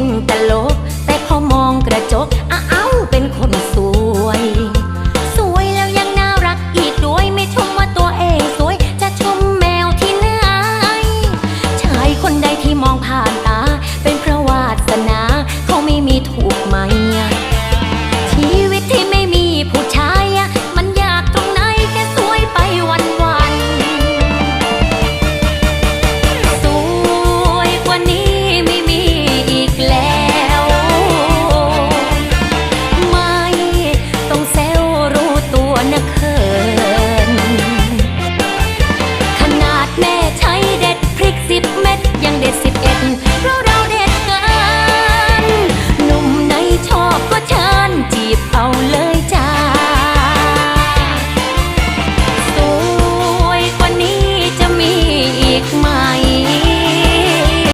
นตลก แต่พอมองกระจกอ้าเอาเป็นคนสวย สวยแล้วยังน่ารักอีกด้วยไม่ชมว่าตัวเองสวยจะชมแมวที่ไหนชายคนใดที่มองผ่านตา